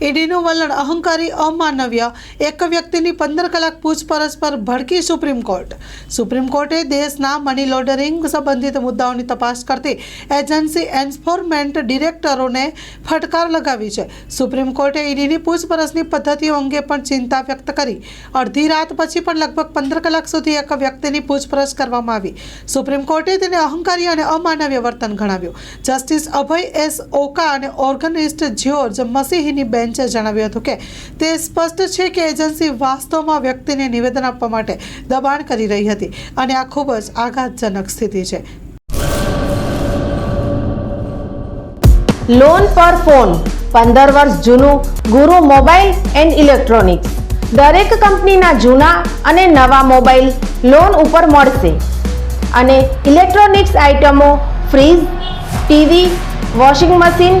ઈડીનું વલણ અહંકારી, અમાનવ્ય, એક વ્યક્તિની પંદર કલાક પૂછપરછ પર ભડકી સુપ્રીમ કોર્ટ. સુપ્રીમ કોર્ટે દેશના મની લોન્ડરિંગ સંબંધિત મુદ્દાઓની તપાસ કરતી એજન્સી એન્ફોર્સમેન્ટ ડિરેક્ટરોને ફટકાર લગાવી છે. સુપ્રીમ કોર્ટે ઈડીની પૂછપરછની પદ્ધતિઓ અંગે પણ ચિંતા વ્યક્ત કરી. અડધી રાત પછી પણ લગભગ પંદર કલાક સુધી એક વ્યક્તિની પૂછપરછ કરવામાં આવી. સુપ્રીમ કોર્ટે તેને અહંકારી અને અમાનવ્ય વર્તન ગણાવ્યું. જસ્ટિસ અભય એસ ઓકા અને ઓર્ગનિસ્ટ જ્યોર્જ મસીહીની બેન્ચે જણાવ્યું હતું કે તે સ્પષ્ટ છે કે એજન્સી વાસ્તવમાં વ્યક્તિને નિવેદન આપવા માટે દબાણ કરી રહી હતી અને આ ખૂબ જ આઘાતજનક સ્થિતિ છે. લોન પર ફોન પંદર વર્ષ જૂનું, ગુરુ મોબાઈલ એન્ડ ઇલેક્ટ્રોનિક્સ. દરેક કંપનીના જૂના અને નવા મોબાઈલ લોન ઉપર મળશે. અને ઇલેક્ટ્રોનિક્સ આઇટમો fridge, TV, washing machine